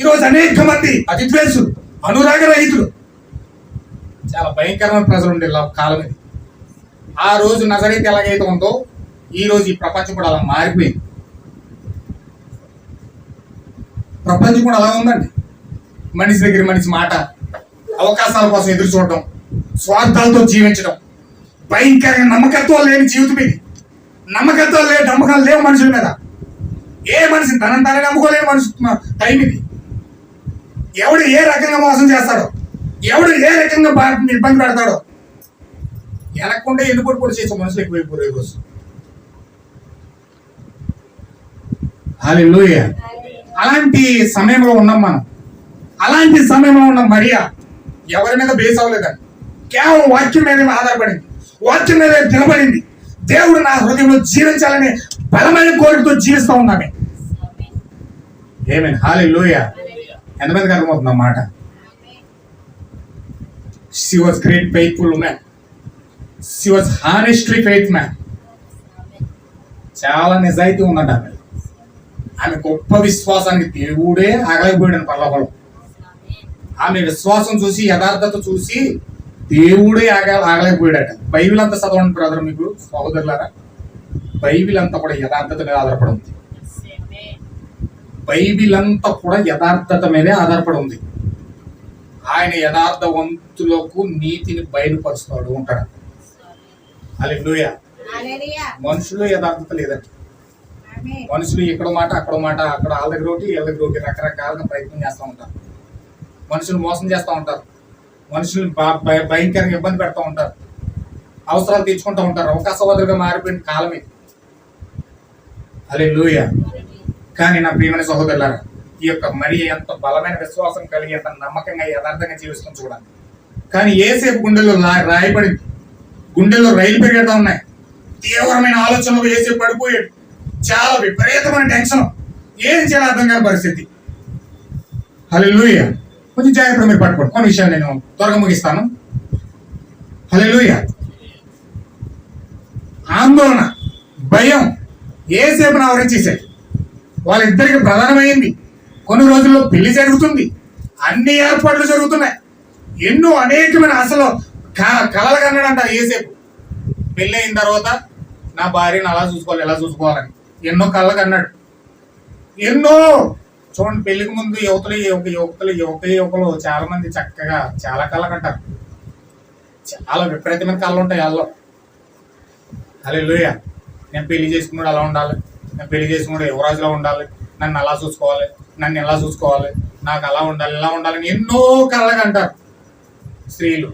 ఈరోజు అనేక మంది అతిద్వేషులు అనురాగ రహితులు. చాలా భయంకరమైన ప్రజలు ఉండే కాలం ఇది. ఆ రోజు నజరైతే ఎలాగైతే ఉందో ఈరోజు ఈ ప్రపంచం కూడా అలా మారిపోయింది. ప్రపంచం కూడా అలా ఉందండి. మనిషి దగ్గర మనిషి మాట అవకాశాల కోసం ఎదురు చూడటం స్వార్థాలతో జీవించడం భయంకరంగా నమ్మకత్వం లేని జీవితం ఇది. నమ్మకత్వం లేని నమ్మకాలు లేవు మనుషుల మీద. ఏ మనిషి తనని తనే నమ్ముకోలేని మనిషి టైం ఇది. ఎవడు ఏ రకంగా మోసం చేస్తాడో ఎవడు ఏ రకంగా ఇబ్బంది పెడతాడో వెనక్కుంటే ఎన్నుకోటి కూడా చేసే మనుషులు ఎక్కువైపోయారు ఈరోజు? హల్లెలూయా. అలాంటి సమయంలో ఉన్నాం మనం. అలాంటి సమయంలో ఉన్న మరియా ఎవరి మీద బేస్ అవ్వలేదండి. కేవలం వాక్యం మీద ఆధారపడింది. వాక్యం మీద నిలబడింది. దేవుడు నా హృదయంలో జీవించాలని బలమైన కోరికతో జీవిస్తూ ఉన్నామే. ఏమేన్ హాలే లోయ ఎంతమందికి అర్థమవుతుంది అన్నమాట she was great faithful man she was honestly faith man చాలా నిజాయితీ ఉందంట ఆమె. ఆమె గొప్ప విశ్వాసానికి దేవుడే ఆగలిపోయాడు పర్లోకంలో ఆమె విశ్వాసం చూసి యథార్థత చూసి దేవుడే ఆగ ఆగలేకపోయాడట. బైబిల్ అంతా చదవండి బ్రదర్ మీకు సహోదరులారా. బైబిల్ అంతా కూడా యథార్థత మీద ఆధారపడి ఉంది. బైబిల్ అంతా కూడా యథార్థత మీదే ఆధారపడి ఉంది. ఆయన యథార్థవంతులకు నీతిని బయలుపరుస్తాడు ఉంటాడు అది మనుషులు యథార్థత లేదండి. మనుషులు ఇక్కడ మాట అక్కడ మాట అక్కడ వాళ్ళ దగ్గర ఒకటి వీళ్ళ దగ్గర ఒకటి రకరకాలుగా ప్రయత్నం చేస్తూ ఉంటారు. మనుషులు మోసం చేస్తూ ఉంటారు. మనుషులు భయంకరంగా ఇబ్బంది పెడతా ఉంటారు. అవసరాలు తీర్చుకుంటూ ఉంటారు. అవకాశవాదులుగా మారిపోయిన కాలం ఇది అదే లూయ కానీ నా ప్రియమైన సహోదరులారా ఈ యొక్క మరి ఎంత బలమైన విశ్వాసం కలిగి ఎంత నమ్మకంగా యథార్థంగా జీవిస్తుంది చూడండి. కానీ ఏసేపు గుండెల్లో లా- రాయబడింది గుండెల్లో రైలు పెరిగేటా ఉన్నాయి. తీవ్రమైన ఆలోచనలు ఏసేపు పడిపోయాడు. చాలా విపరీతమైన టెన్షన్. ఏం చేయాలి అర్థం కాని పరిస్థితి. హల్లెలూయ. కొంచెం జాగ్రత్తగా మీరు పట్టుకోండి. కొన్ని విషయాలు నేను త్వరగా ముగిస్తాను. హల్లెలూయ. ఆందోళన భయం ఏసేపు ఆవరించేసాయి వాళ్ళిద్దరికి ప్రధానమైంది. కొన్ని రోజుల్లో పెళ్ళి జరుగుతుంది. అన్ని ఏర్పాట్లు జరుగుతున్నాయి. ఎన్నో అనేకమైన అసలు క- కలలు కన్నాడంట ఏసేపు పెళ్ళి అయిన తర్వాత నా భార్యను అలా చూసుకోవాలి ఎలా చూసుకోవాలని ఎన్నో కళ్ళకు అన్నాడు ఎన్నో చూడండి పెళ్ళికి ముందు యువతలు యువక యువకులు యువక యువకులు చాలా మంది చక్కగా చాలా కళ్ళకు అంటారు చాలా విపరీతమైన కళ్ళు ఉంటాయి వాళ్ళలో. అలా నేను పెళ్ళి చేసుకున్నాడు అలా ఉండాలి. నేను పెళ్ళి చేసుకున్నాడు యువరాజులో ఉండాలి? నన్ను అలా చూసుకోవాలి నన్ను ఎలా చూసుకోవాలి? నాకు అలా ఉండాలి ఇలా ఉండాలని ఎన్నో కళ్ళకు అంటారు స్త్రీలు.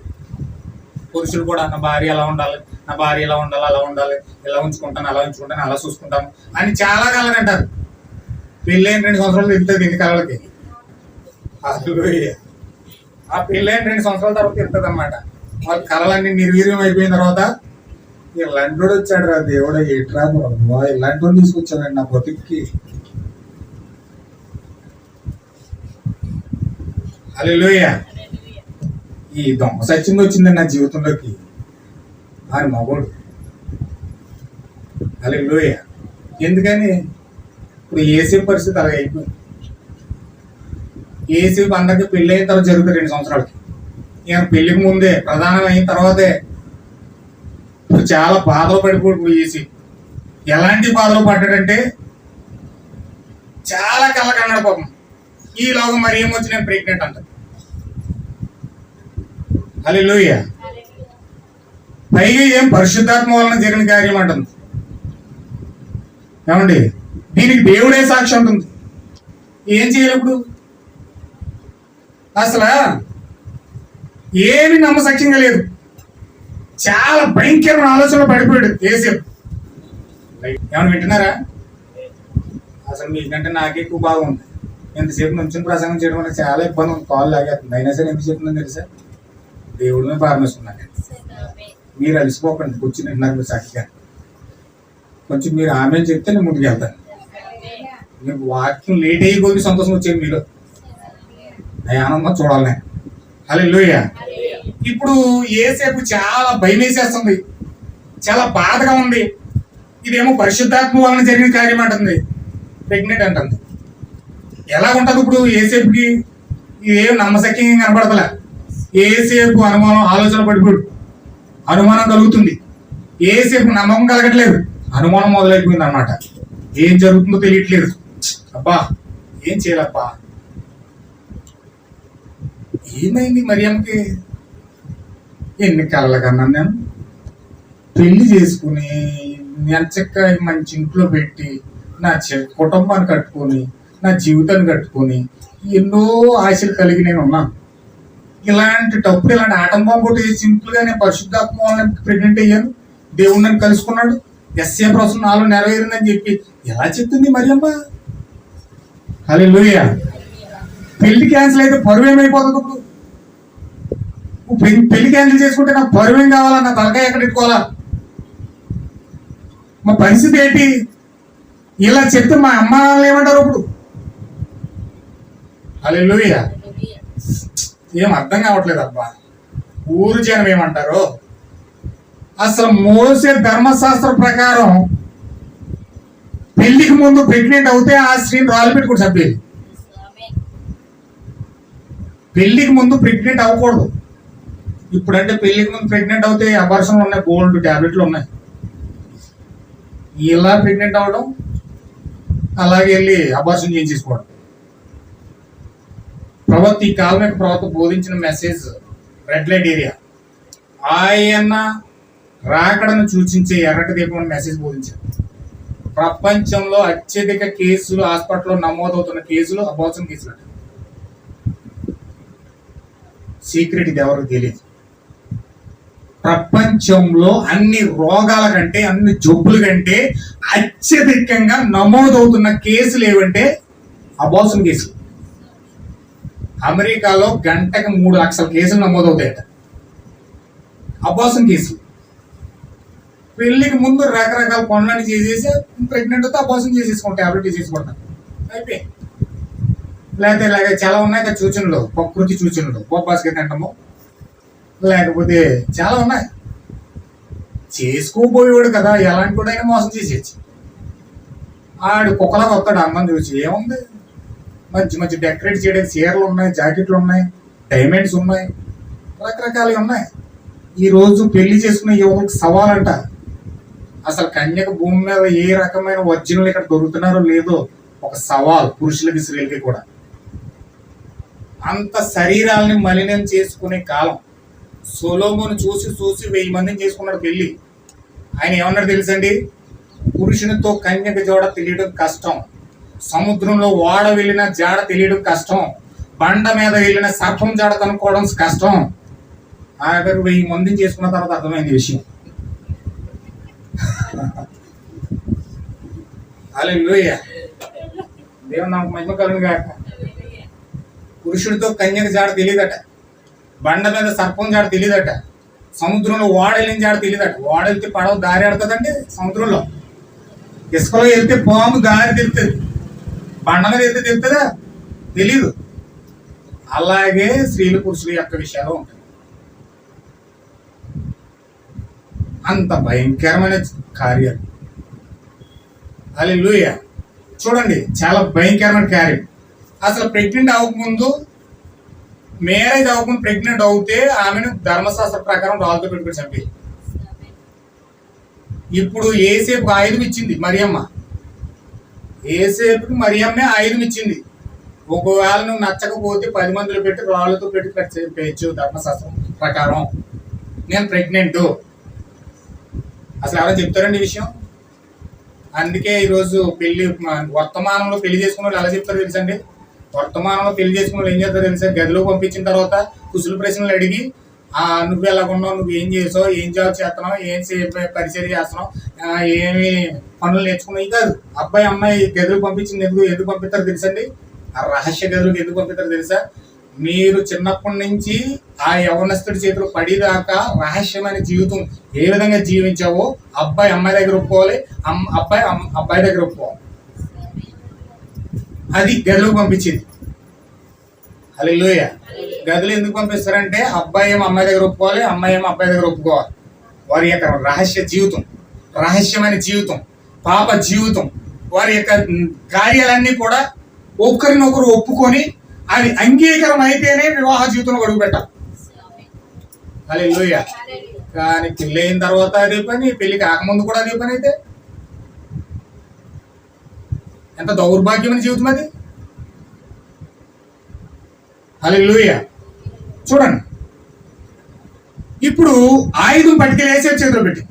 పురుషులు కూడా నా భార్య ఎలా ఉండాలి? నా భార్య ఎలా ఉండాలి? అలా ఉండాలి. ఇలా ఉంచుకుంటాను? అలా ఉంచుకుంటాను? అలా చూసుకుంటాను? అని చాలా కళలు అంటారు. పెళ్ళైన రెండు సంవత్సరాలు తిరుగుతుంది ఎన్ని కళలకి? ఆ పెళ్ళైన రెండు సంవత్సరాల తర్వాత తిరుగుతుంది అనమాట వాళ్ళ కళలన్నీ నిర్వీర్యం అయిపోయిన తర్వాత ఇలాంటి వచ్చాడు రా దేవుడు ఏట్రా బ్రహ్మ ఇలాంటి వాడు తీసుకొచ్చాడండి నా బతుక్కి. హల్లెలూయా. ఈ దొంగ సచ్చింది వచ్చింది నా జీవితంలోకి. ఆయన మగోడు. అలాగే లోయ ఎందుకని? ఇప్పుడు ఏసీ పరిస్థితి అలాగే అయిపోయింది. ఏసీ అందరికి పెళ్ళి అయిన తర్వాత జరుగుతుంది రెండు సంవత్సరాలకి. ఈయన పెళ్ళికి ముందే ప్రధానం అయిన తర్వాతే చాలా బాధలు పడిపోయి ఏసీ ఎలాంటి బాధలు పడ్డాడంటే చాలా కళ్ళ కన్నాడు పాపం. ఈ లోకం మరి ఏమొచ్చి నేను ప్రెగ్నెంట్ అంట. అలే పైగా ఏం పరిశుద్ధాత్మ వలన జరిగిన కార్యం అంటుంది. ఏమండి? దీనికి దేవుడే సాక్షి అంటుంది. ఏం చేయాలి ఇప్పుడు? అసలు? ఏమి నమ్మసాక్ష్యంగా లేదు. చాలా భయంకరమైన ఆలోచనలో పడిపోయాడు కేసీఆర్. ఏమైనా వింటున్నారా? అసలు మీకంటే నాకే ఎక్కువ బాగుంది ఎంతసేపు నుంచుని ప్రసంగం చేయడం వల్ల చాలా ఇబ్బంది ఉంది. కాల్ లాగేస్తుంది. అయినా సరే ఎందుకు చెప్తుందని తెలుసా? దేవుడిని ప్రారంభిస్తున్నాను మీరు అలసిపోకండి. కూర్చుని వింటున్నారు మీరు చక్కగా. కొంచెం మీరు ఆమె చెప్తే నేను ముందుకు వెళ్తాను. మీకు వాక్యం లేట్ అయ్యి సంతోషం వచ్చేది మీరు ఆ ఆనందం చూడాలి నేను. హలో ఇప్పుడు ఏసేపు చాలా భయం వేసేస్తుంది చాలా బాధగా ఉంది. ఇదేమో పరిశుద్ధాత్మ వలన జరిగిన కార్యం అంటుంది. ప్రెగ్నెంట్ అంటుంది. ఎలా ఉంటుంది ఇప్పుడు ఏసేపుకి? ఏం నమ్మశక్యంగా కనపడతలే ఏసేపు అనుమానం ఆలోచన పడిపోడు. అనుమానం కలుగుతుంది. ఏసేపు నమ్మకం కలగట్లేదు. అనుమానం మొదలైపోయింది అనమాట ఏం జరుగుతుందో తెలియట్లేదు. అబ్బా ఏం చేయాలబ్బా? ఏమైంది మరియమ్మకి ఎన్ని కళ్ళ కన్నా నేను పెళ్ళి చేసుకుని నెంచక్క మంచి ఇంట్లో పెట్టి నా కుటుంబాన్ని కట్టుకొని నా జీవితాన్ని కట్టుకొని ఎన్నో ఆశలు కలిగి నేను ఉన్నాను. ఇలాంటి టప్పుడు ఇలాంటి ఆటంకం కొట్టి సింపుల్గా నేను పరిశుద్ధాత్మ వాళ్ళని ప్రెగ్నెంట్ అయ్యాను. దేవుడు నన్ను కలుసుకున్నాడు. ఎస్ఏ ప్రశ్న నాలో నెరవేరిందని చెప్పి ఎలా చెప్తుంది మరియమ్మ? హలో పెళ్ళి క్యాన్సిల్ అయితే పరువు ఏమైపోతుంది ఇప్పుడు. పెళ్ళి- క్యాన్సిల్ చేసుకుంటే నాకు పరువు కావాలా? నా తలకాయ ఎక్కడ పెట్టుకోవాలా మా పరిస్థితి ఏంటి? ఇలా చెప్తే మా అమ్మ నాన్నలు ఏమంటారు ఇప్పుడు? హలో ఏం అర్థం కావట్లేదు అబ్బా. ఊరు జనం ఏమంటారు? అసలు మోసే ధర్మశాస్త్ర ప్రకారం పెళ్ళికి ముందు ప్రెగ్నెంట్ అవుతే ఆ స్త్రీని రాళ్ళు పెట్టుకుని చంపేది. పెళ్ళికి ముందు ప్రెగ్నెంట్ అవ్వకూడదు. ఇప్పుడంటే పెళ్ళికి ముందు ప్రెగ్నెంట్ అవుతే అపర్షన్లు ఉన్నాయి గోల్డ్ టాబ్లెట్లు ఉన్నాయి. ఇలా ప్రెగ్నెంట్ అవ్వడం అలాగే వెళ్ళి అబార్షన్ చేయించుకోవడం ప్రవక్త ఈ కాలం యొక్క ప్రవక్త బోధించిన మెసేజ్ రెడ్ లైట్ ఏరియా ఆయన రాకడను సూచించే ఎర్రటి దీపం మెసేజ్ బోధించారు. ప్రపంచంలో అత్యధిక కేసులు హాస్పిటల్లో నమోదవుతున్న కేసులు అబార్షన్ కేసులు సీక్రెట్ ఇది ఎవరికి తెలియదు. ప్రపంచంలో అన్ని రోగాల కంటే అన్ని జబ్బుల కంటే అత్యధికంగా నమోదవుతున్న కేసులు ఏవంటే అబార్షన్ కేసులు అమెరికాలో గంటకు మూడు లక్షల కేసులు నమోదవుతాయట. అబార్షన్ కేసులు పెళ్ళికి ముందు రకరకాల పనులని చేసేసి ప్రెగ్నెంట్ అయితే అబార్షన్ చేసేసుకోండి టాబ్లెట్ తీసేసుకుంటాం అయిపోయి. లేకపోతే ఇలాగ చాలా ఉన్నాయి కదా సూచనలు ప్రకృతి సూచనలు. బొబ్బాస్కి తింటాము. లేకపోతే చాలా ఉన్నాయి. చేసుకోబోయేవాడు కదా ఎలాంటి వాడైనా మోసం చేసేయచ్చు. ఆడు కుక్కలా వస్తాడు అందం చూసి ఏముంది? మంచి మంచి డెకరేట్ చేయడానికి చీరలు ఉన్నాయి జాకెట్లు ఉన్నాయి డైమండ్స్ ఉన్నాయి రకరకాలు ఉన్నాయి. ఈ రోజు పెళ్ళి చేసుకునే యువకులకు సవాలంట అసలు కన్యక భూమి మీద ఏ రకమైన వజ్జనులు ఇక్కడ దొరుకుతున్నారో లేదో ఒక సవాల్ పురుషులకి స్త్రీలకి కూడా. అంత శరీరాల్ని మలినం చేసుకునే కాలం. సొలోమోను చూసి చూసి వెయ్యి మందిని చేసుకున్నాడు పెళ్ళి. ఆయన ఏమన్నాడు తెలుసండి? పురుషునితో కన్యక జోడ తెలియడం కష్టం. సముద్రంలో ఓడ వెళ్ళిన జాడ తెలియడం కష్టం. బండ మీద వెళ్ళిన సర్పం జాడ కనుక్కోవడం కష్టం. ఆఖరు వెయ్యి మందిని చేసుకున్న తర్వాత అర్థమైంది విషయం. అలా దేవుడు నాకు మహిమ కలుగు కాక పురుషుడితో కన్యక జాడ తెలియదట. బండ మీద సర్పం జాడ తెలియదట సముద్రంలో ఓడెళ్ళిన జాడ తెలియదట ఓడెళ్తే పడవ దారి ఆడుతుందండి సముద్రంలో. ఇసుకలో వెళ్తే పాము దారి తెలుస్తుంది బండ మీద వెళ్తే తెలుస్తుందా తెలీదు. అలాగే స్త్రీలు పురుషుల యొక్క విషయాలు ఉంటాయి అంత భయంకరమైన కార్యం. అది చూడండి చాలా భయంకరమైన కార్యం. అసలు ప్రెగ్నెంట్ అవ్వకముందు మ్యారేజ్ అవ్వకుండా ప్రెగ్నెంట్ అవుతే ఆమెను ధర్మశాస్త్ర ప్రకారం రాళ్ళతో పెట్టుకుని చంపి ఇప్పుడు ఏసేపు ఆయుధం ఇచ్చింది మరియమ్మ. ఏసేపుకి మరియమ్మే ఆయుధం ఇచ్చింది. ఒకవేళ నువ్వు నచ్చకపోతే పది మందిలో పెట్టి రాళ్ళతో పెట్టి కట్ ధర్మశాస్త్రం ప్రకారం. నేను ప్రెగ్నెంట్ అసలు ఎవరో చెప్తారండి ఈ విషయం? అందుకే ఈరోజు పెళ్ళి వర్తమానంలో పెళ్ళి చేసుకున్న వాళ్ళు ఎలా చెప్తారో తెలుసండి వర్తమానంలో పెళ్ళి చేసుకున్న ఏం చేస్తారో తెలుసా? గదిలో పంపించిన తర్వాత కుసులు ప్రశ్నలు అడిగి ఆ నువ్వు ఎలా ఉన్నావు నువ్వు ఏం చేసావు? ఏం జాబ్ చేస్తున్నావు? ఏం పరిచయం చేస్తున్నావు? ఏమి పనులు నేర్చుకున్నావు? కాదు. అబ్బాయి అమ్మాయి గదులు పంపించింది ఎందుకు? ఎందుకు పంపిస్తారు తెలుసండి? ఆ రహస్య గదులకు ఎందుకు పంపిస్తారు తెలుసా? మీరు చిన్నప్పటి నుంచి ఆ యవనస్తుడి చేతిలో పడిదాకా రహస్యమైన జీవితం ఏ విధంగా జీవించావో అబ్బాయి అమ్మాయి దగ్గర ఒప్పుకోవాలి. అమ్- అబ్బాయి అబ్బాయి దగ్గర ఒప్పుకోవాలి. అది గదిలోకి పంపించింది. అది లోయ గదిలో ఎందుకు పంపిస్తారంటే అబ్బాయి ఏమో అమ్మాయి దగ్గర ఒప్పుకోవాలి అమ్మాయి ఏమో అబ్బాయి దగ్గర ఒప్పుకోవాలి. వారి యొక్క రహస్య జీవితం రహస్యమైన జీవితం పాప జీవితం వారి యొక్క కార్యాలన్నీ కూడా ఒకరినొకరు ఒప్పుకొని అది అంగీకారం అయితేనే వివాహ జీవితంలో అడుగు పెట్టాలి. అది కానీ పెళ్ళి అయిన తర్వాత అదే పని పెళ్ళి కాకముందు కూడా అదే పని అయితే ఎంత దౌర్భాగ్యమైన జీవితం అది? లూయ చూడండి. ఇప్పుడు ఆయుధం పట్టుకెళ్ళి వేసే చేతిలో పెట్టి.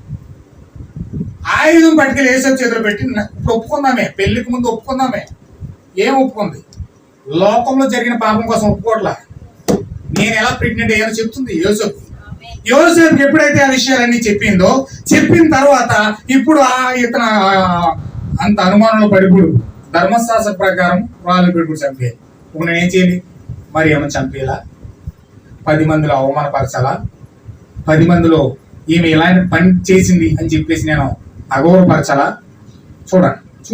ఆయుధం పట్టుకెళ్ళి వేసే చేతిలో పెట్టి ఇప్పుడు ఒప్పుకుందామే. పెళ్ళికి ముందు ఒప్పుకుందామే. ఏం ఒప్పుకుంది? లోకంలో జరిగిన పాపం కోసం ఒప్పుకోవట్లా నేను ఎలా ప్రెగ్నెంట్ అయ్యానో చెప్తుంది యోసెఫ్ యోసెఫ్ ఎప్పుడైతే ఆ విషయాలన్నీ చెప్పిందో చెప్పిన తర్వాత ఇప్పుడు ఆ ఇతను అంత అనుమానంలో పడిపోడు. ధర్మశాస్త్ర ప్రకారం వాళ్ళు ఇప్పుడు చంపేయాలి. ఇప్పుడు నేను ఏం చేయాలి? మరి ఏమైనా చంపేయాలా? పది మందిలో అవమానపరచాలా? పది మందిలో ఈమె ఇలాంటి పని చేసింది అని చెప్పేసి నేను అగౌరవపరచాలా? చూడండి.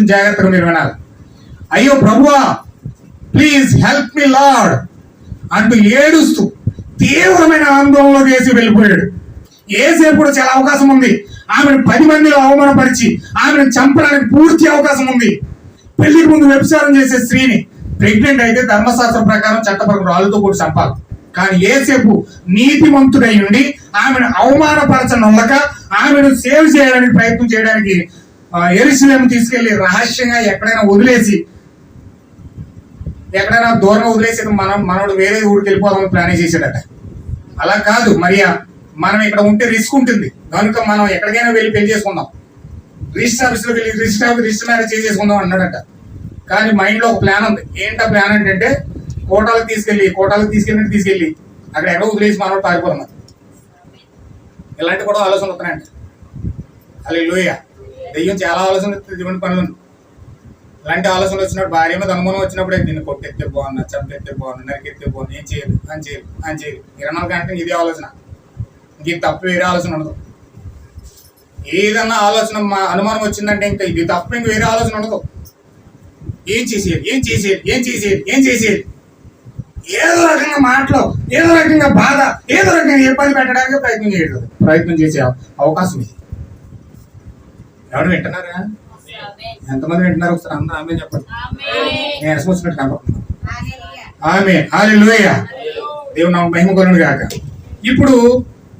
చూ జాగ్రత్తగా మీరు వినాలి. అయ్యో ప్రభువా ప్లీజ్ హెల్ప్ మీ లార్డ్ అంటూ ఏడుస్తూ తీవ్రమైన ఆందోళనలో వేసి వెళ్ళిపోయాడు. ఏసేపు కూడా చాలా అవకాశం ఉంది. ఆమెను పది మందిలో అవమానపరిచి ఆమెను చంపడానికి పూర్తి అవకాశం ఉంది. పెళ్ళికి ముందు వ్యభిచారం చేసే స్త్రీని ప్రెగ్నెంట్ అయితే ధర్మశాస్త్రం ప్రకారం చట్టపరం రాళ్ళతో కూడా చంపాలి. కానీ ఏసేపు నీతివంతుడై ఉండి ఆమెను అవమానపరచనొల్లక ఆమెను సేవ్ చేయడానికి ప్రయత్నం చేయడానికి ఎరుసలేము తీసుకెళ్ళి రహస్యంగా ఎక్కడైనా వదిలేసి ఎక్కడైనా దూరంగా వదిలేసి మనం మనోడు వేరే ఊరికి వెళ్ళిపోదామని ప్లాన్ చేశాడట. అలా కాదు మరియా మనం ఇక్కడ ఉంటే రిస్క్ ఉంటుంది. కనుక మనం ఎక్కడికైనా వెళ్ళి పెళ్ళి చేసుకుందాం. రిజిస్టర్ ఆఫీస్లోకి వెళ్ళి రిజిస్టర్ రిజిస్టర్ మ్యారేజ్ చేసేసుకుందాం అన్నాడట. కానీ మైండ్లో ఒక ప్లాన్ ఉంది. ఏంటా ప్లాన్ ఏంటంటే కోటాలకు తీసుకెళ్ళి కోటాలకు తీసుకెళ్ళినట్టు తీసుకెళ్ళి అక్కడ ఎక్కడో వదిలేసి మనోడు పారిపోదాం ఇలాంటి కూడా ఆలోచన వస్తున్నాయంట. అలా లోయ. దెయ్యం చాలా ఆలోచన ఇటువంటి పనులు ఇలాంటి ఆలోచనలు వచ్చినప్పుడు భార్య మీద అనుమానం వచ్చినప్పుడే దీన్ని కొట్టెత్తే బాగున్నా చంపెత్తే బాగున్నా నరికెత్తే బాగున్నా ఏం చేయాలి అని చేయాలి అని చేయాలి ఇరవై నాలుగు గంటలు ఇదే ఆలోచన. ఇంక తప్పు వేరే ఆలోచన ఉండదు. ఏదన్నా ఆలోచన మా అనుమానం వచ్చిందంటే ఇంకా ఇది తప్ప ఇంక వేరే ఆలోచన ఉండదు. ఏం చేసేది? ఏం చేసేది? ఏం చేసేది? ఏం చేసేది? ఏదో రకంగా మాటలు ఏదో రకంగా బాధ ఏదో రకంగా ఇబ్బంది పెట్టడానికి ప్రయత్నం చేయడం ప్రయత్నం చేసే అవకాశం ఇది. ఎవరు వింటున్నారా? ఎంతమంది వింటున్నారు? ఒకసారి అందరూ ఆమె చెప్పండి. నేను వచ్చినట్టు కనపడుతున్నాను ఆమె హాలెలూయా. దేవుడు నా మహిమ కొనుడు గాక. ఇప్పుడు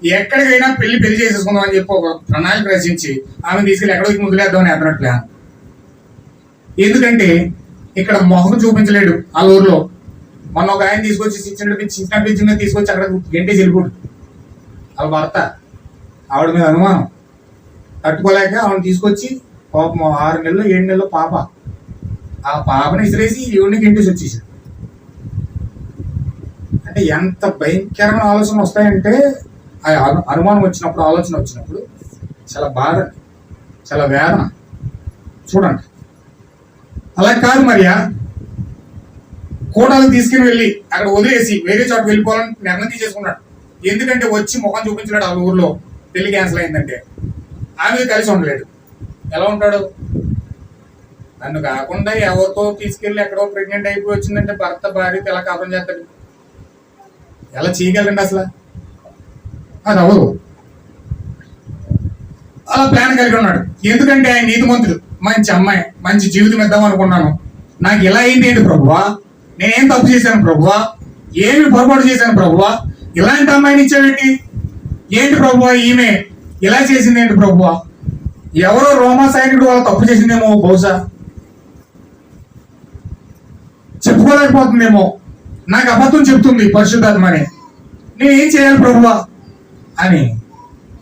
ఎక్కడికైనా పెళ్ళి పెళ్ళి చేసేసుకుందాం అని చెప్పి ఒక ప్రణాళిక రచించి ఆమె తీసుకెళ్ళి ఎక్కడికి ముదిలేద్దామని అతనట్టు ప్లాన్ ఎందుకంటే ఇక్కడ మొహం చూపించలేడు ఆ ఊర్లో. మొన్న ఒక ఆయన తీసుకొచ్చి చిన్న చిన్న పిచ్చిన మీద తీసుకొచ్చి అక్కడ గంటే చెల్లిపోడు వాళ్ళ భర్త. ఆవిడ మీద అనుమానం. తట్టుకోలేక ఆవిడ తీసుకొచ్చి పాపం ఆరు నెలలు ఏడు నెలలు పాప. ఆ పాపని ఇసిరేసి ఈవిడిని గంటేసి వచ్చేసాడు. అంటే ఎంత భయంకరమైన ఆలోచన వస్తాయంటే ఆ అనుమానం వచ్చినప్పుడు ఆలోచన వచ్చినప్పుడు చాలా బాధ చాలా వేదన. చూడండి. అలా కాదు మరియా. కోటాలు తీసుకుని వెళ్ళి అక్కడ వదిలేసి వేరే చోట వెళ్ళిపోవాలని నిర్ణయం తీసేసుకున్నాడు. ఎందుకంటే వచ్చి ముఖం చూపించలేడు ఆ ఊర్లో. పెళ్ళి క్యాన్సిల్ అయిందంటే. ఆమె కలిసి ఉండలేడు. ఎలా ఉంటాడు? నన్ను కాకుండా ఎవరితో తీసుకెళ్ళి ఎక్కడో ప్రెగ్నెంట్ అయిపోయి వచ్చిందంటే భర్త భార్యతో ఎలా కాపురం చేస్తాడు. ఎలా చేయగలండి అసలు? అది అవ్వదు అలా ప్లాన్ కలిగి ఉన్నాడు ఎందుకంటే ఆయన నీతిమంతుడు. మంచి అమ్మాయి మంచి జీవితం ఇద్దాం అనుకున్నాను నాకు ఇలా అయింది ఏంటి ప్రభువా? నేనేం తప్పు చేశాను ప్రభువా? ఏమి పొరపాటు చేశాను ప్రభువా? ఇలాంటి అమ్మాయిని ఇచ్చావేంటి? ఏంటి ప్రభువా ఈమె? ఇలా చేసింది ఏంటి ప్రభువా? ఎవరో రోమా సైనికుడు వాళ్ళు తప్పు చేసిందేమో బహుశా. చెప్పుకోలేకపోతుందేమో. నాకు అబద్ధం చెప్తుంది పరిశుద్ధాత్మని. నేను ఏం చేయాలి ప్రభువా? అని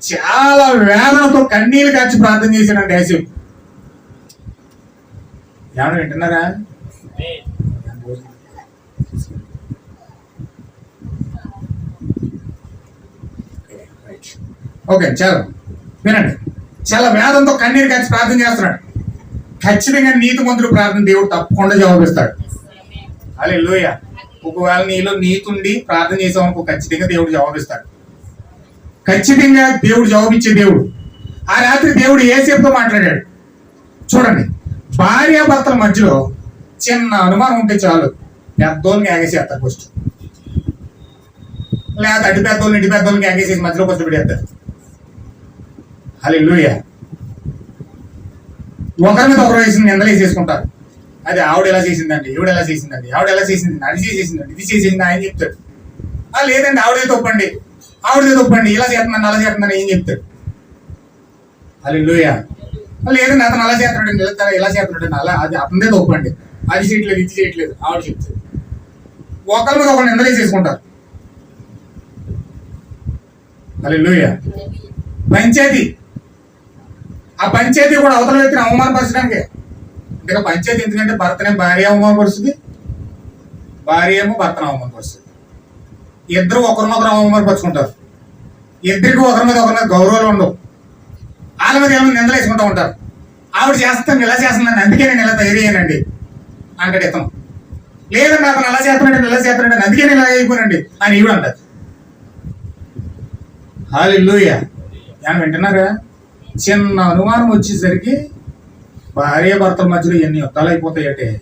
చాలా వేదనతో కన్నీళ్ళు కాచి ప్రార్థన చేశానండి యాసిఫ్ ఏమన్నా వింటున్నారా? ఓకే చాలు. వినండి. చాలా వేదంతో కన్నీరు కాచి ప్రార్థన చేస్తున్నాడు. ఖచ్చితంగా నీతి మంత్రులు ప్రార్థన దేవుడు తప్పకుండా జవాబిస్తాడు. అలే లోయ ఒకవేళ నీలో నీతుండి ప్రార్థన చేసామనుకో ఖచ్చితంగా దేవుడు జవాబిస్తాడు. ఖచ్చితంగా దేవుడు జవాబిచ్చే దేవుడు. ఆ రాత్రి దేవుడు ఏసేపుతో మాట్లాడాడు. చూడండి భార్య భర్తల మధ్యలో చిన్న అనుమానం ఉంటే చాలు. పెద్దోళ్ళని ఆగేసేస్తారు ఫస్ట్ లేదా అటు పెద్దోళ్ళని ఇటు పెద్దోళ్ళని ఆగేసేసి మధ్యలో ఫస్ట్ పెడేస్తారు హల్లెలూయా. ఒకరి మీద ఒకరు వేసింది నిందలు వేసేసుకుంటారు. అది ఆవిడ ఎలా చేసిందండి ఈవిడ ఎలా చేసిందండి ఆవిడ ఎలా చేసింది అది చేసేసిందండి ఇది చేసింది ఆయన చెప్తాడు లేదండి ఆవిడే తప్పండి. ఆవిడ తప్పండి ఇలా చేస్తున్నాను అలా చేస్తున్నాను ఏం చెప్తాడు? అది లూయ లేదండి అతను అలా చేస్తున్నాడు ఇలా ఇలా చేస్తున్నాడు అలా అది అతనిదే తప్పండి అది చేయట్లేదు ఇది చేయట్లేదు ఆవిడ చెప్తాడు ఒకరి మీద ఒకరు నిందలే చేసుకుంటారు అది లూయ పంచాయతీ. ఆ పంచాయతీ కూడా అవతల వ్యక్తిని అవమానపరచడానికి. ఇంకా పంచాయతీ ఎందుకంటే భర్తనే భార్య అవమానపరుస్తుంది. భార్య ఏమో భర్తను అవమానపరుస్తుంది. ఇద్దరు ఒకరినొకరు అవమానపరుచుకుంటారు ఇద్దరికి ఒకరి మీద ఒకరి మీద గౌరవాలు ఉండవు. వాళ్ళ మీద ఏమైనా నిందలు వేసుకుంటూ ఉంటారు. ఆవిడ చేస్తాను ఇలా చేస్తుందండి అందుకే నేను ఇలా తయారయ్యానండి అంటాడు ఇతను లేదండి అతను అలా చేస్తున్నాడు ఇలా చేస్తున్నాడు అందుకే నేను ఇలా అయిపోయానండి అని ఈవిడ అంటారు హాలిల్లుయ ఏమన్నా వింటున్నారా? చిన్న అనుమానం వచ్చేసరికి భార్య భర్తల మధ్యలో ఎన్ని యుద్ధాలు అయిపోతాయంటే.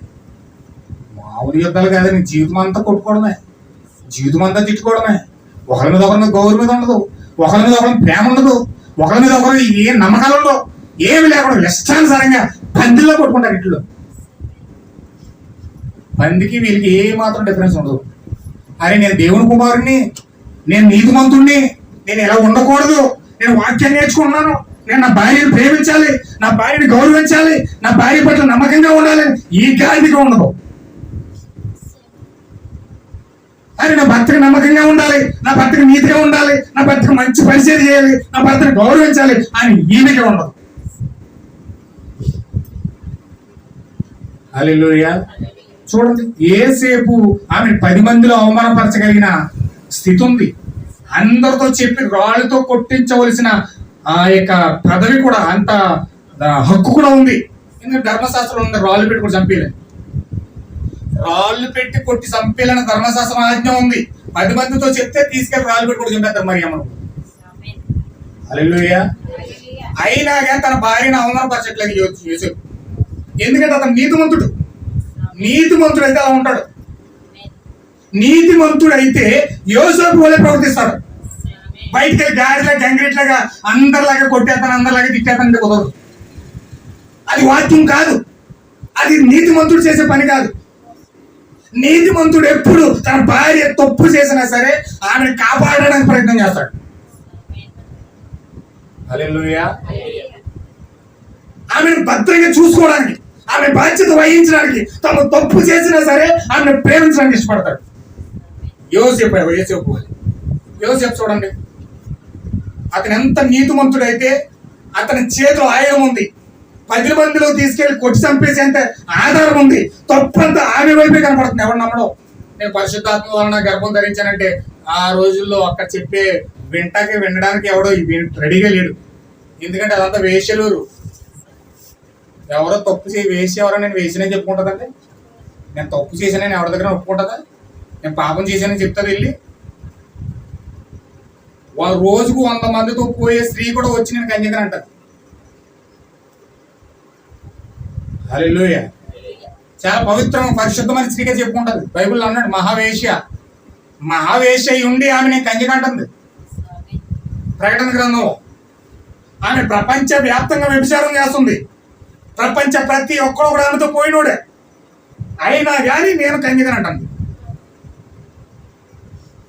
మామూలు యుద్ధాలు కాదని జీవితం అంతా కొట్టుకోవడమే. జీవితం అంతా తిట్టుకోవడమే. ఒకరి మీద ఒకరి గౌరవం గౌరవ మీద ఉండదు. ఒకరి మీద ఒకరి ప్రేమ ఉండదు. ఒకరి మీద ఒకరి ఏ నమ్మకాలు ఉండవు. ఏమి లేకుండా ఇష్టానుసారంగా పందిల్లో కొట్టుకుంటారు ఇంట్లో పందికి వీళ్ళకి ఏ మాత్రం డిఫరెన్స్ ఉండదు. అరే నేను దేవుని కుమారుణ్ణి నేను నీతిమంతుణ్ణి నేను ఎలా ఉండకూడదు? నేను వాక్యం నేర్చుకున్నాను నేను నా భార్యను ప్రేమించాలి నా భార్యని గౌరవించాలి నా భార్య పట్ల నమ్మకంగా ఉండాలి. ఈ గాలిగా ఉండదు. అరే నా భర్తకి నమ్మకంగా ఉండాలి నా భర్తకి నీతిగా ఉండాలి నా భర్తకి మంచి పరిచయం చేయాలి నా భర్తని గౌరవించాలి అని ఈమెగా ఉండదు. హల్లెలూయా. చూడండి ఏసేపు ఆమె పది మందిలో అవమానపరచగలిగిన స్థితి ఉంది. అందరితో చెప్పి రాళ్ళతో కొట్టించవలసిన ఆ యొక్క పదవి కూడా అంత హక్కు కూడా ఉంది. ఎందుకంటే ధర్మశాస్త్రం ఉంది రాళ్ళు పెట్టి కూడా చంపేయాలి రాళ్ళు పెట్టి కొట్టి చంపేయాలని ధర్మశాస్త్రం ఆజ్ఞ ఉంది. పది మందితో చెప్తే తీసుకెళ్ళి రాళ్ళు పెట్టి కూడా చంపేద్దాం మరి అమ్మను. హల్లెలూయా. అయినా కానీ తన భార్యను అవమానపరచట్లేదు యోసేపు. ఎందుకంటే అతను నీతిమంతుడు. నీతిమంతుడు అయితే అలా ఉంటాడు. నీతిమంతుడు అయితే యోసేపు వలె ప్రవర్తిస్తాడు. బయటికి వెళ్ళి గాడిలా గంగిరెట్లాగా అందరిలాగా కొట్టేస్తాను అందరిలాగా తిట్టేస్తానంటే కుదరదు. అది వాక్యం కాదు. అది నీతిమంతుడు చేసే పని కాదు. నీతిమంతుడు ఎప్పుడు తన భార్య తప్పు చేసినా సరే ఆమెను కాపాడడానికి ప్రయత్నం చేస్తాడు. ఆమెను భద్రంగా చూసుకోవడానికి ఆమె బాధ్యత వహించడానికి తమ తప్పు చేసినా సరే ఆమెను ప్రేమించడానికి ఇష్టపడతాడు. యోసేపు యోసేపు. యోసేపు చూడండి. అతను ఎంత నీతిమంతుడైతే అతని చేతిలో ఆయుధం ఉంది. పది మందిలో తీసుకెళ్ళి కొట్టి చంపేసేంత ఆధారం ఉంది. తప్పంతా ఆమె వైపే కనపడుతుంది. ఎవరు నమ్మడం? నేను పరిశుద్ధాత్మ వలన గర్భం ధరించానంటే ఆ రోజుల్లో అక్కడ చెప్పే వింటాకి వినడానికి ఎవడో రెడీగా లేడు. ఎందుకంటే అదంతా వేషలూరు. ఎవరో తప్పు చేసి వేసి ఎవరో నేను వేసినని చెప్పుకుంటుందండి. నేను తప్పు చేశానని ఎవరి దగ్గర ఒప్పుకుంటుందా? నేను పాపం చేశానని చెప్తారు వెళ్ళి? వాళ్ళు రోజుకు వంద మందితో పోయే స్త్రీ కూడా వచ్చి నేను కన్యకని అంటారు. హలోయ చాలా పవిత్రం పరిశుద్ధమైన స్త్రీగా చెప్పుకుంటుంది. బైబిల్లో అన్నాడు మహావేశ్య. మహావేశ్య ఉండి ఆమె నేను అంటుంది ప్రకటన గ్రంథంలో. ఆమె ప్రపంచ వ్యాప్తంగా వ్యభిచారం చేస్తుంది. ప్రపంచ ప్రతి ఒక్కడు కూడా ఆమెతో పోయినోడే. అయినా కానీ నేను కన్యకని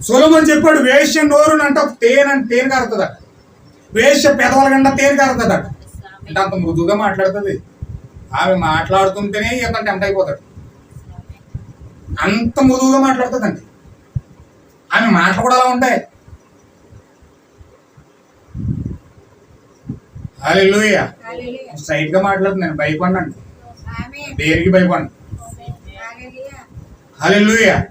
సులభం చెప్పాడు వేష్య నోరు అంట తేను తేనె కారుతుందట. వేష్య పెదవుల గంట తేనె కారుతుందట. అంటే అంత మృదుగా మాట్లాడుతుంది. ఆమె మాట్లాడుతుంటేనే ఇతను టెంప్ట్ అయిపోతాడు. అంత మృదువుగా మాట్లాడుతుందండి. ఆమె మాటలు కూడా అలా ఉంటాయి. హల్లెలూయా. హల్లెలూయా. స్ట్రైట్గా మాట్లాడుతున్నాను భయపడండి. దేనికి భయపడండి. హల్లెలూయా. హల్లెలూయా.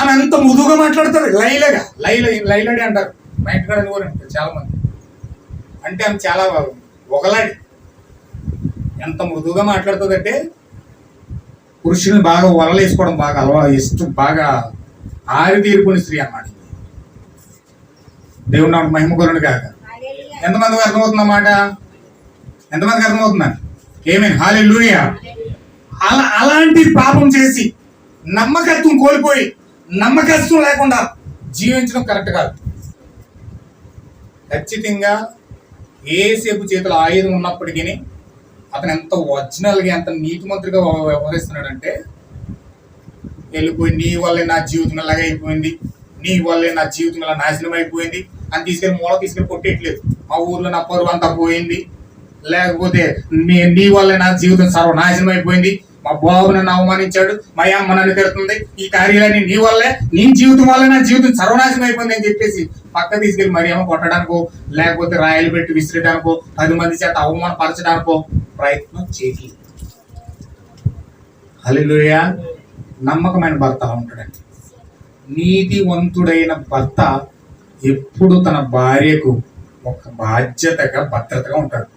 ఆమె అంత మృదువుగా మాట్లాడుతుంది. లైలగా. లైల లైలడి అంటారు. మా ఇంటికాడ చాలా మంది. అంటే ఆమె చాలా ఒకలాడి ఎంత మృదువుగా మాట్లాడుతుందంటే పురుషుని బాగా వలలేసుకోవడం బాగా అలవా ఇష్టం బాగా ఆరితీరుకుని స్త్రీ అన్నమాట దేవుడు నాకు మహిమ కొలను కాక. ఎంతమందికి అర్థమవుతుందన్నమాట ఎంతమందికి అర్థమవుతుందండి ఏమేమి హాలే లూయా అలా అలాంటి పాపం చేసి నమ్మకత్వం కోల్పోయి నమ్మకత్వం లేకుండా జీవించడం కరెక్ట్ కాదు. ఖచ్చితంగా ఏసేపు చేతిలో ఆయుధం ఉన్నప్పటికీ అతను ఎంత ఒరిజినల్గా ఎంత నీతి మంత్రిగా వ్యవహరిస్తున్నాడంటే వెళ్ళిపోయి నీ వల్లే నా జీవితం ఇలాగ అయిపోయింది నీ వల్లే నా జీవితం ఇలా నాశనం అయిపోయింది అని తీసుకెళ్ళి మూల తీసుకెళ్ళి కొట్టేయట్లేదు. మా ఊర్లో నా పరువు అంతా పోయింది. లేకపోతే నీ నీ వల్లే నా జీవితం సర్వనాశనం అయిపోయింది. మా బాబు నన్ను అవమానించాడు మా అమ్మ నన్ను తిడుతుంది. ఈ కార్యాలన్నీ నీ వల్లే నీ జీవితం వల్ల నా జీవితం సర్వనాశనం అయిపోయింది అని చెప్పేసి పక్క తీసుకెళ్ళి మరి ఏమో కొట్టడానికో లేకపోతే రాయలు పెట్టి విసిరడానికో పది మంది చేత అవమానపరచడానికో ప్రయత్నం చేయట్లేదు హల్లెలూయా. నమ్మకమైన భర్త ఉంటాడండి. నీతివంతుడైన భర్త ఎప్పుడు తన భార్యకు ఒక బాధ్యతగా భద్రతగా ఉంటాడు.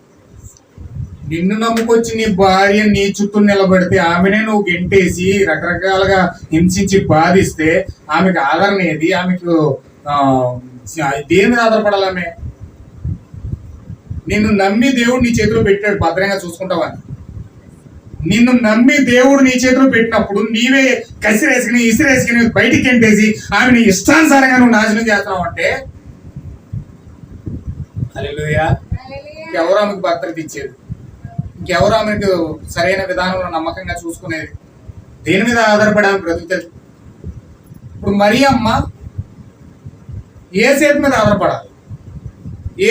నిన్ను నమ్ముకొచ్చి నీ భార్య నీ చుట్టూ నిలబడితే ఆమెనే నువ్వు గెంటేసి రకరకాలుగా హింసించి బాధిస్తే ఆమెకు ఆదరణ ఏది? ఆమెకు దేని మీద ఆధారపడాలి ఆమె? నిన్ను నమ్మి దేవుడు నీ చేతిలో పెట్టాడు భద్రంగా చూసుకుంటావని నిన్ను నమ్మి దేవుడు నీ చేతిలో పెట్టినప్పుడు నీవే కసిరేసుకుని ఇసిరేసుకుని బయటికి ఎంటేసి ఆమె నీ ఇష్టానుసారంగా నువ్వు నాశనం చేస్తున్నావు అంటే. ఇంకెవరు ఆమెకు భద్రత ఇచ్చేది? ఇంకెవరు ఆమెకు సరైన విధానంలో నమ్మకంగా చూసుకునేది? దేని మీద ఆధారపడి ఆమె బ్రతుకుతుంది? ఇప్పుడు మరి అమ్మ ఏ సేపు మీద ఆధారపడాలి?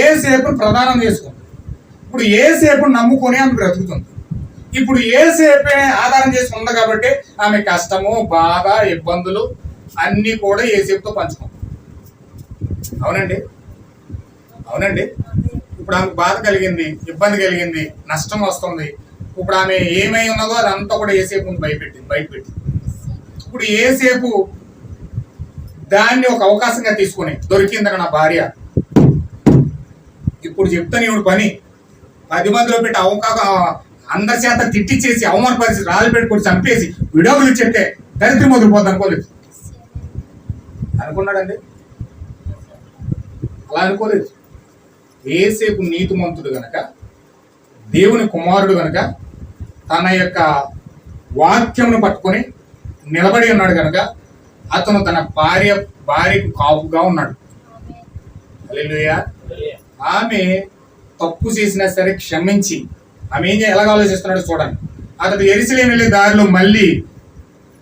ఏ సేపును ప్రధానం చేసుకుంది? ఇప్పుడు ఏ సేపు నమ్ముకొని ఆమె బ్రతుకుతుంది? ఇప్పుడు ఏ సేపే ఆధారం చేసి ఉంది కాబట్టి ఆమె కష్టము బాధ ఇబ్బందులు అన్నీ కూడా ఏ సేపుతో పంచుకుంది? అవునండి. అవునండి. ఇప్పుడు ఆమెకు బాధ కలిగింది ఇబ్బంది కలిగింది నష్టం వస్తుంది. ఇప్పుడు ఆమె ఏమై ఉన్నదో అదంతా కూడా ఏసేపు ముందు భయపెట్టింది బయటపెట్టింది ఇప్పుడు ఏసేపు దాన్ని ఒక అవకాశంగా తీసుకుని దొరికిందట నా భార్య. ఇప్పుడు చెప్తాను ఇప్పుడు పని. పది మందిలో పెట్టి అవకాశం అందరి చేత తిట్టిచ్చేసి అవమానపరిచి రాళ్ళు పెట్టుకొని చంపేసి విడాకులు చెప్తే దరిద్రం వదిలిపోద్ది అనుకోలేదు. అనుకున్నాడండి? అలా అనుకోలేదు. ఏసేపు నీతిమంతుడు గనక దేవుని కుమారుడు గనక తన యొక్క వాక్యమును పట్టుకొని నిలబడి ఉన్నాడు గనక అతను తన భార్య భార్యకు కాపుగా ఉన్నాడు. ఆమె తప్పు చేసినా సరే క్షమించి. ఆమె ఏం ఎలాగ ఆలోచిస్తున్నాడు చూడండి. అతడు ఎరిసిలేం వెళ్ళే దారిలో మళ్ళీ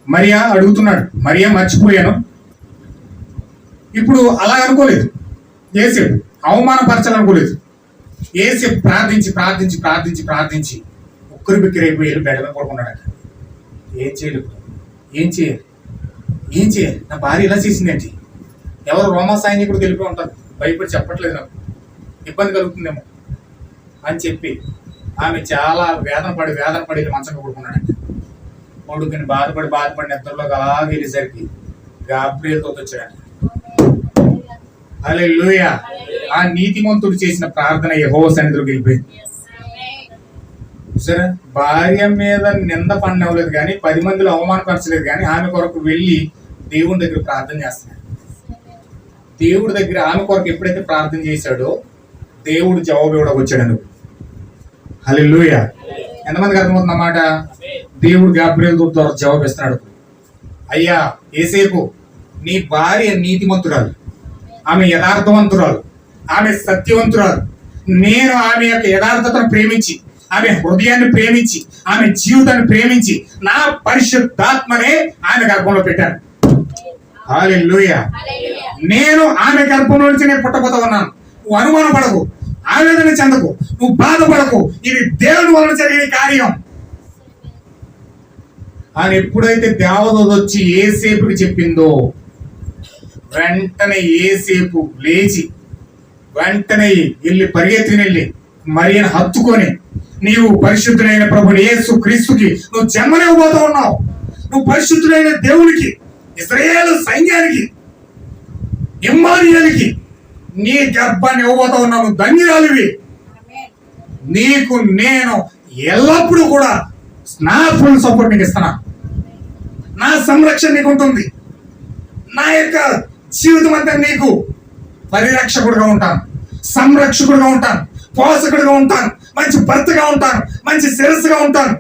మరియా అడుగుతున్నాడు మరియా మర్చిపోయాను. ఇప్పుడు అలా అనుకోలేదు. ఏసేపు. అవమానపరచాలనుకోలేదు. ఏసేపు ప్రార్థించి ప్రార్థించి ప్రార్థించి ప్రార్థించి ఒక్కరి బిక్కిరి అయిపోయి వెళ్ళి బెడ మీద పడుకున్నాడు ఏం చేయలేదు. ఏం చేయాలి? ఏం చేయాలి? నా భార్య ఇలా చేసిందేంటి? ఎవరు రోమా సైనికుడు తెలిపి ఉంటారు? భయపడి చెప్పట్లేదు నాకు. ఇబ్బంది కలుగుతుందేమో అని చెప్పి ఆమె చాలా వేదన పడి వేదన పడి మంచంగా పడుకున్నాడంట. కొడుకుని బాధపడి బాధపడి నిద్రలోకి అలాగే వెళ్ళేసరికి గాబ్రియల్తో వచ్చాడంట. అలే ఆ నీతిమంతుడు చేసిన ప్రార్థన యహో సన్నిధిలోకి వెళ్ళిపోయింది. సరే భార్య మీద నింద పండవలేదు కానీ పది మందిలో అవమానపరచలేదు కానీ ఆమె కొరకు వెళ్ళి దేవుని దగ్గర ప్రార్థన చేస్తున్నాడు. దేవుడి దగ్గర ఆమె కొరకు ఎప్పుడైతే ప్రార్థన చేశాడో దేవుడు జవాబు ఇవ్వడానికి వచ్చాడు లూయ ఎంతమందికి అర్థమవుతుంది అన్నమాట దేవుడు గాబ్రియల్ ద్వారా జవాబు ఇస్తున్నాడు. అయ్యా ఏసేపు నీ భార్య నీతిమంతురాలు. ఆమె యథార్థవంతురాలు. ఆమె సత్యవంతురాలు. నేను ఆమె యొక్క యథార్థతను ప్రేమించి ఆమె హృదయాన్ని ప్రేమించి ఆమె జీవితాన్ని ప్రేమించి నా పరిశుద్ధాత్మనే ఆమె గర్భంలో పెట్టాను. నేను ఆమె గర్భంలో నుంచి నేను పుట్టబోతా ఉన్నాను. నువ్వు అనుమాన పడకు ఆవేదన చెందకు నువ్వు బాధపడకు. ఇది దేవుని వలన జరిగిన కార్యం. అని ఎప్పుడైతే దేవదూత వచ్చి ఏసేపుకి చెప్పిందో వెంటనే ఏసేపు లేచి వెంటనే వెళ్ళి పరిగెత్తిని వెళ్ళి మరియను హత్తుకొని నీవు పరిశుద్ధులైన ప్రభుని యేసు క్రీస్తుకి నువ్వు జన్మనివ్వబోతూ ఉన్నావు. నువ్వు పరిశుద్ధులైన దేవునికి ఇస్రాయేల్ సైన్యానికి ఇమ్మానియలకి నీ గర్భాన్ని ఇవ్వబోతా ఉన్నావు ధన్యురాలివి. నీకు నేను ఎల్లప్పుడూ కూడా నా ఫుల్ సపోర్ట్ నీకు ఇస్తున్నా. నా సంరక్షణ నీకు ఉంటుంది నా యొక్క జీవితం అంతా నీకు పరిరక్షకుడుగా ఉంటాను. సంరక్షకుడుగా ఉంటాను. పోషకుడుగా ఉంటాను. మంచి భర్తగా ఉంటాను. మంచి శిరస్సుగా ఉంటాను.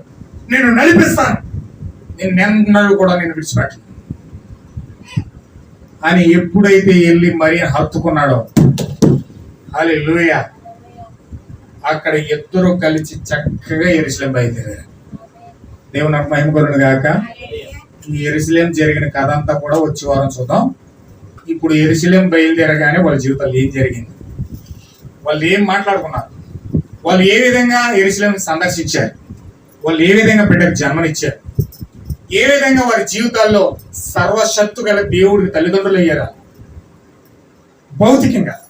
నేను నడిపిస్తాను. నేను ఎన్నడూ కూడా నేను విడిచిపెట్టను. అని ఎప్పుడైతే వెళ్ళి మరీ హత్తుకున్నాడో హల్లెలూయా అక్కడ ఇద్దరు కలిసి చక్కగా ఎరుసలేం బయలుదేరారు. దేవుని నాకు మహిమ కొనుడు గాక. ఈ ఎరుసలేం జరిగిన కథ అంతా కూడా వచ్చే వారం చూద్దాం. ఇప్పుడు ఎరుసలేం బయలుదేరగానే వాళ్ళ జీవితాలు ఏం జరిగింది? వాళ్ళు ఏం మాట్లాడుకున్నారు? వాళ్ళు ఏ విధంగా ఎరుసలేం సందర్శించారు? వాళ్ళు ఏ విధంగా బిడ్డకు జన్మనిచ్చారు? ఏ విధంగా వారి జీవితాల్లో సర్వశక్తు గల దేవుడికి తల్లిదండ్రులు అయ్యారా? భౌతికంగా.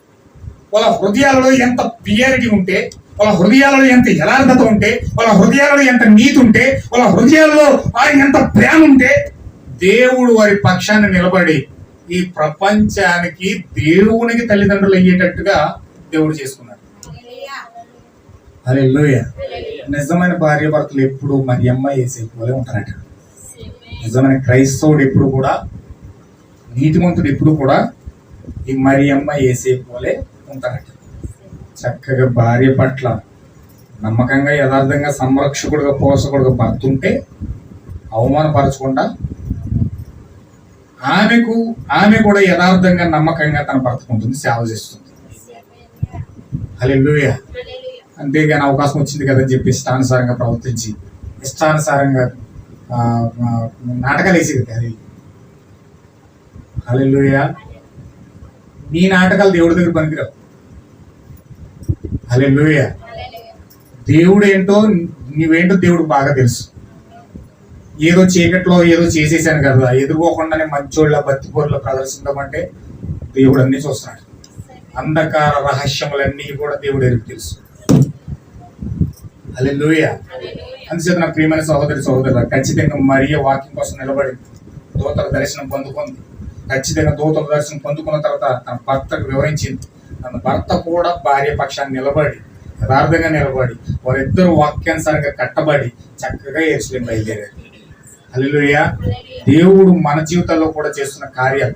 వాళ్ళ హృదయాలలో ఎంత పియారిటీ ఉంటే వాళ్ళ హృదయాలలో ఎంత యథార్థత ఉంటే వాళ్ళ హృదయాలలో ఎంత నీతి ఉంటే వాళ్ళ హృదయాలలో వారికి ఎంత ప్రేమ ఉంటే దేవుడు వారి పక్షాన్ని నిలబడి ఈ ప్రపంచానికి దేవునికి తల్లిదండ్రులు అయ్యేటట్టుగా దేవుడు చేసుకున్నాడు అదే నిజమైన భార్య భర్తలు ఎప్పుడు మరి అమ్మాయి వేసే పోలే ఉంటారట. నిజమైన క్రైస్తవుడు ఎప్పుడు కూడా నీతిమంతుడు ఎప్పుడు కూడా ఈ మరి అమ్మాయి వేసే పోలే ఉంటారట. చక్కగా భార్య పట్ల నమ్మకంగా యథార్థంగా సంరక్షకుడుగా పోషకుడుగా భర్త ఉంటే అవమానపరచకుండా ఆమెకు ఆమె కూడా యథార్థంగా నమ్మకంగా తన బ్రతుకుంటుంది ఉంటుంది సేవ చేస్తుంది. హల్లెలూయా. అంతేగాని అవకాశం వచ్చింది కదని చెప్పి ఇష్టానుసారంగా ప్రవర్తించి ఇష్టానుసారంగా నాటకాలు వేసేది అది. హల్లెలూయా. నీ నాటకాలు దేవుడి దగ్గర పనికిరావు. హల్లెలూయా. దేవుడు ఏంటో నీవేంటో దేవుడు బాగా తెలుసు. ఏదో చీకట్లో ఏదో చేసేసాను కదా ఎదుర్కోకుండానే మంచోళ్ళ బతిపోర్ల ప్రదర్శించమంటే దేవుడు అన్ని చూస్తున్నాడు అంధకార రహస్యములన్నీ కూడా దేవుడు ఎరుగు తెలుసు. అలే అందుచేత నా ప్రియమైన సహోదరి సహోదరు ఖచ్చితంగా మరియ వాక్యం కోసం నిలబడి దూతల దర్శనం పొందుకుంది. ఖచ్చితంగా దూతల దర్శనం పొందుకున్న తర్వాత తన భర్తకు వివరించింది. తన భర్త కూడా భార్య పక్షాన్ని నిలబడి యథార్థంగా నిలబడి వారిద్దరు వాక్యానుసారంగా కట్టబడి చక్కగా ఎరుసలేం బయలుదేరారు. హల్లెలూయా. దేవుడు మన జీవితాల్లో కూడా చేస్తున్న కార్యాలు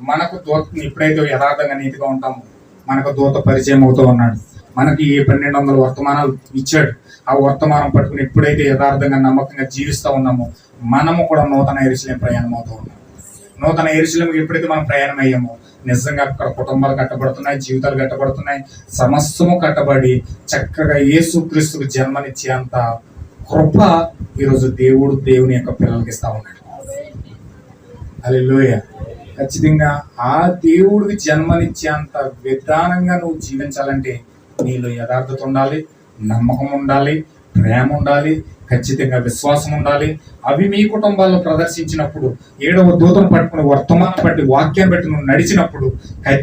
మనకు దూత ఎప్పుడైతే యథార్థంగా నీతిగా ఉంటామో మనకు దూత పరిచయం అవుతూ ఉన్నాడు. మనకి ఈ పన్నెండు వందల వర్తమానాలు ఇచ్చాడు. ఆ వర్తమానం పట్టుకుని ఎప్పుడైతే యథార్థంగా నమ్మకంగా జీవిస్తూ ఉన్నామో మనము కూడా నూతన ఎరుసలేం ప్రయాణం అవుతూ ఉన్నాం. నూతన ఎరుసలేం ఎప్పుడైతే మనం ప్రయాణం అయ్యామో నిజంగా అక్కడ కుటుంబాలు కట్టబడుతున్నాయి జీవితాలు కట్టబడుతున్నాయి. సమస్తము కట్టబడి చక్కగా యేసు జన్మనిచ్చే అంత కృప ఈరోజు దేవుడు దేవుని యొక్క పిల్లలకి ఇస్తా ఉన్నాడు. అలెలుయ ఖచ్చితంగా ఆ దేవుడికి జన్మనిచ్చేంత విధానంగా నువ్వు జీవించాలంటే నీలో యథార్థత ఉండాలి నమ్మకం ఉండాలి ప్రేమ ఉండాలి ఖచ్చితంగా విశ్వాసం ఉండాలి. అవి మీ కుటుంబాల్లో ప్రదర్శించినప్పుడు ఏడవ దూతం పట్టుకుని వర్తమానం బట్టి వాక్యం బట్టి నువ్వు నడిచినప్పుడు